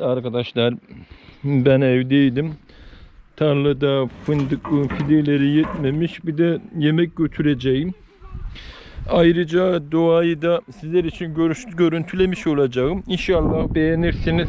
Arkadaşlar ben evdeydim. Tarlada fındık fideleri yetmemiş. Bir de yemek götüreceğim. Ayrıca doğayı da sizler için görüntülemiş olacağım. İnşallah beğenirsiniz.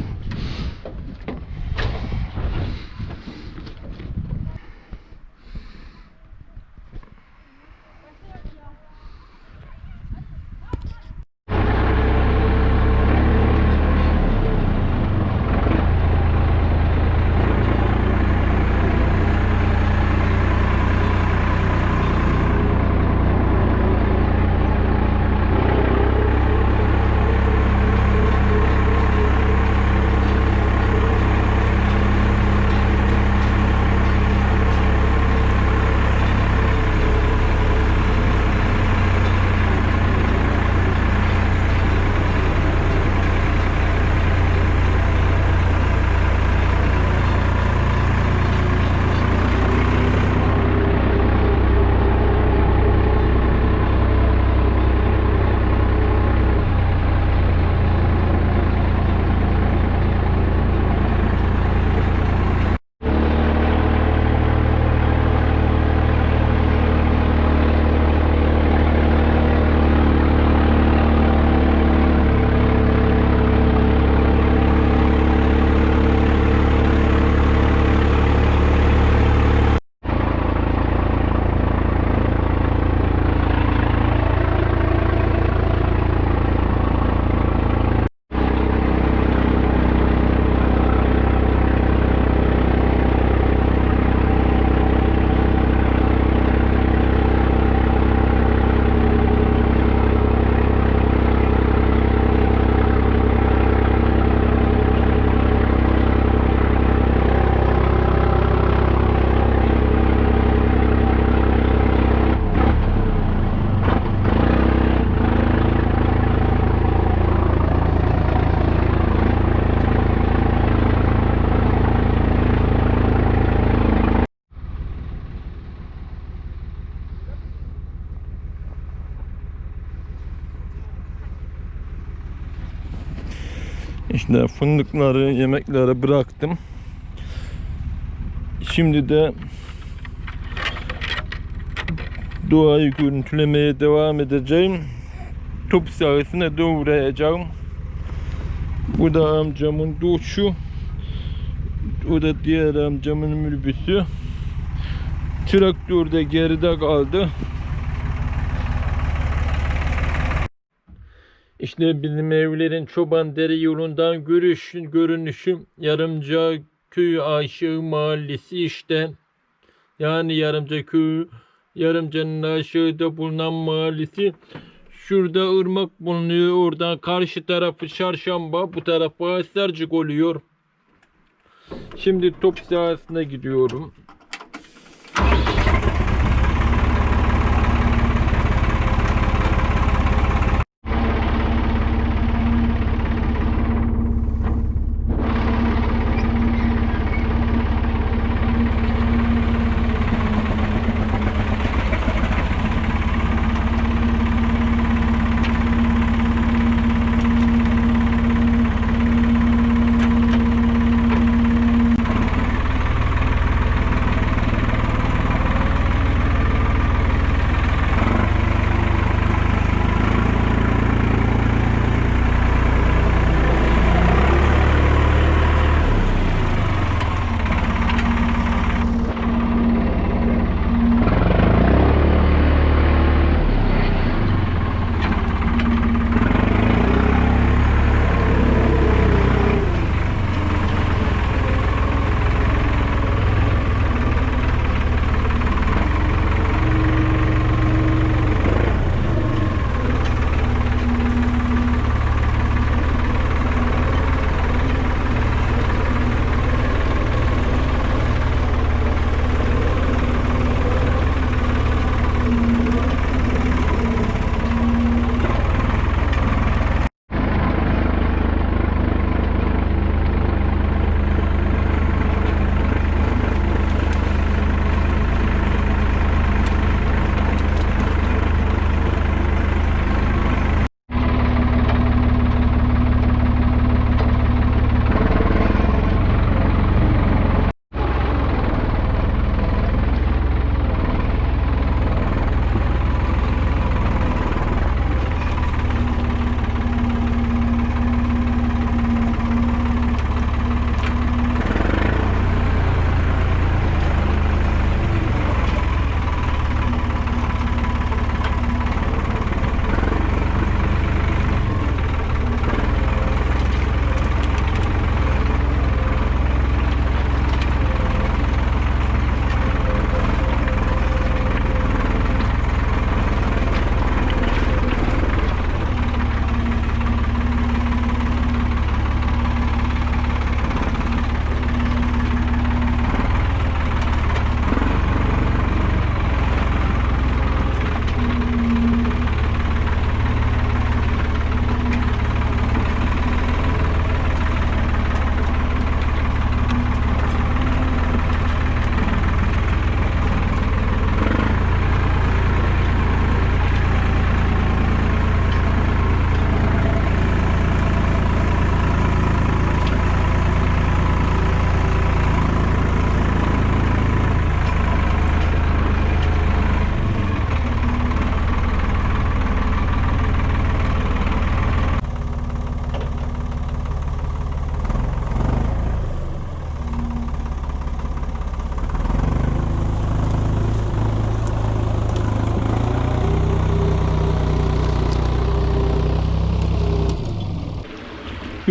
İşte fındıkları, yemekleri bıraktım. Şimdi de doğayı görüntülemeye devam edeceğim. Top sahasına doğrayacağım. Bu da amcamın duşu. O da diğer amcamın minibüsü. Traktör de geride kaldı. İşte bizim evlerin çoban dere yolundan görüşün görünüşüm Yarımca Köyü Aşığı Mahallesi işte. Yani Yarımca Köyü Yarımca'nın aşağıda bulunan mahallesi. Şurada ırmak bulunuyor. Oradan karşı tarafı Çarşamba, bu tarafı Asarcık oluyor. Şimdi top sahasına gidiyorum.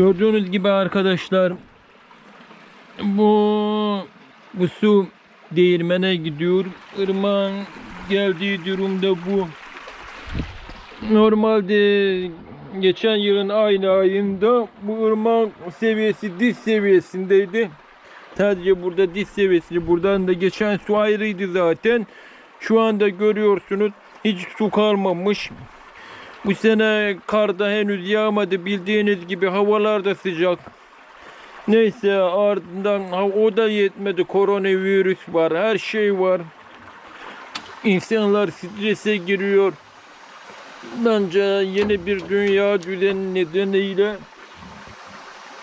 Gördüğünüz gibi arkadaşlar bu bu su değirmene gidiyor. Irmağın geldiği durumda bu. Normalde geçen yılın aynı ayında bu ırmağın seviyesi diz seviyesindeydi. Sadece burada diz seviyesi. Buradan da geçen su ayrıydı zaten. Şu anda görüyorsunuz hiç su kalmamış. Bu sene kar da henüz yağmadı. Bildiğiniz gibi havalar da sıcak. Neyse ardından o da yetmedi. Koronavirüs var. Her şey var. İnsanlar strese giriyor. Bence yeni bir dünya düzeni nedeniyle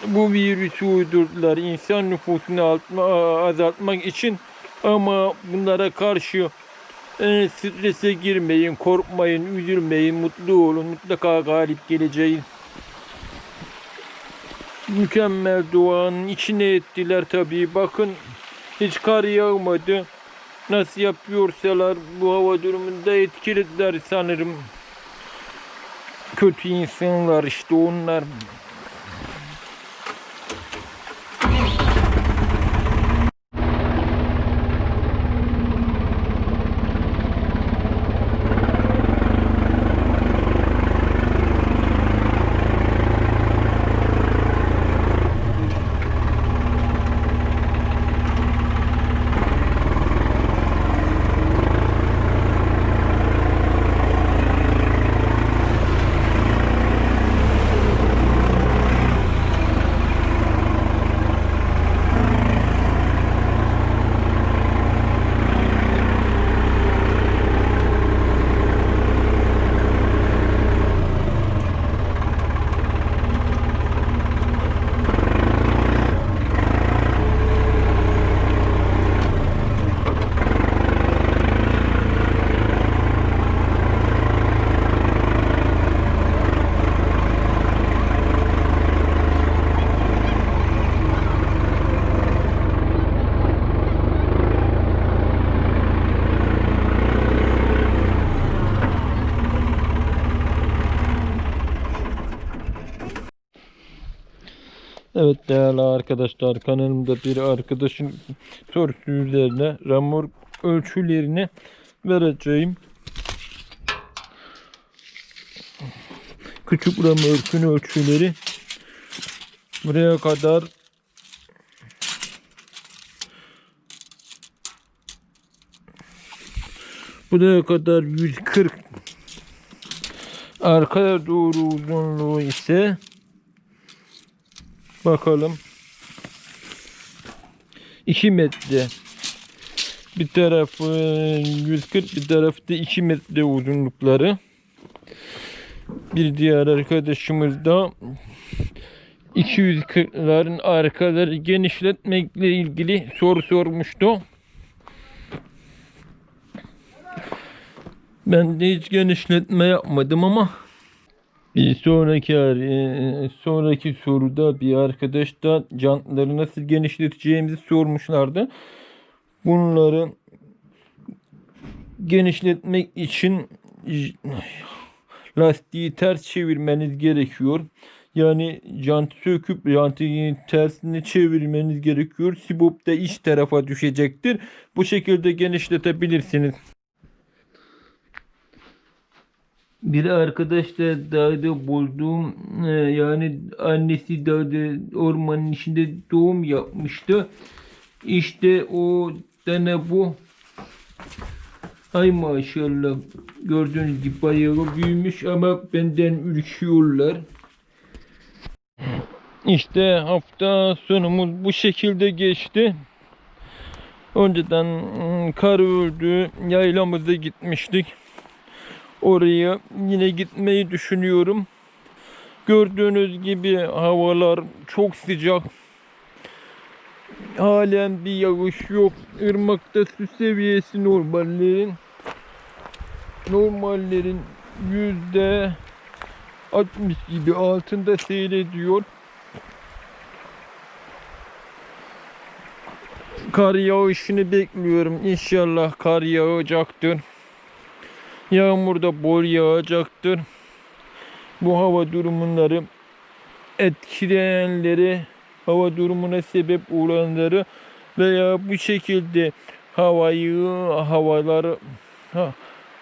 bu virüsü uydurdular. İnsan nüfusunu altma- azaltmak için ama bunlara karşı e, strese girmeyin, korkmayın, üzülmeyin, mutlu olun. Mutlaka galip geleceğiz. Mükemmel doğanın içine ettiler tabii. Bakın hiç kar yağmadı. Nasıl yapıyorsalar bu hava durumunda etkilediler sanırım. Kötü insanlar işte onlar. Evet değerli arkadaşlar kanalımda bir arkadaşın sorusu üzerine ramor ölçülerini vereceğim. Küçük ramörkün ölçüleri buraya kadar buraya kadar 140 arkaya doğru uzunluğu ise Bakalım. 2 metre. Bir tarafı 140 bir tarafı da 2 metre uzunlukları. Bir diğer arkadaşımız da 240'ların arkaları genişletmekle ilgili soru sormuştu. Ben de hiç genişletme yapmadım ama bir sonraki e, sonraki soruda bir arkadaş da jantları nasıl genişleteceğimizi sormuşlardı. Bunları genişletmek için lastiği ters çevirmeniz gerekiyor. Yani jantı söküp jantı tersini çevirmeniz gerekiyor. Sibop da iç tarafa düşecektir. Bu şekilde genişletebilirsiniz. Bir arkadaşla dağda bulduğum e, yani annesi dağda ormanın içinde doğum yapmıştı. İşte o tane bu. Ay maşallah gördüğünüz gibi bayağı büyümüş ama benden ürküyorlar. İşte hafta sonumuz bu şekilde geçti. Önceden mm, kar öldü. Yaylamıza gitmiştik. Oraya yine gitmeyi düşünüyorum. Gördüğünüz gibi havalar çok sıcak. Halen bir yağış yok. Irmakta su seviyesi normallerin normallerin yüzde 60 gibi altında seyrediyor. Kar yağışını bekliyorum. İnşallah kar yağacaktır. Yağmur da bol yağacaktır. Bu hava durumları etkileyenleri, hava durumuna sebep olanları veya bu şekilde havayı, havaları ha,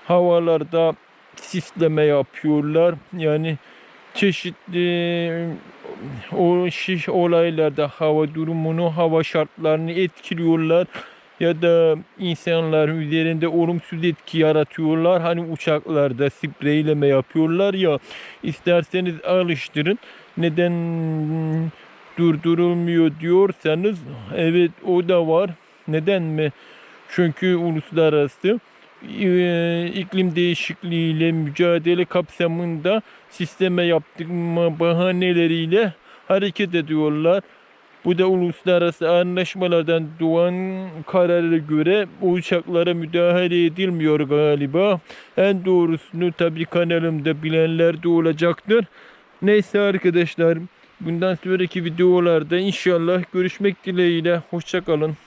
havalarda sisleme yapıyorlar. Yani çeşitli o şiş olaylarda hava durumunu, hava şartlarını etkiliyorlar ya da insanlar üzerinde olumsuz etki yaratıyorlar. Hani uçaklarda spreyleme yapıyorlar ya isterseniz alıştırın. Neden durdurulmuyor diyorsanız evet o da var. Neden mi? Çünkü uluslararası e, iklim değişikliğiyle mücadele kapsamında sisteme yaptırma bahaneleriyle hareket ediyorlar. Bu da uluslararası anlaşmalardan doğan karara göre uçaklara müdahale edilmiyor galiba. En doğrusunu tabii kanalımda bilenler de olacaktır. Neyse arkadaşlar bundan sonraki videolarda inşallah görüşmek dileğiyle. Hoşçakalın.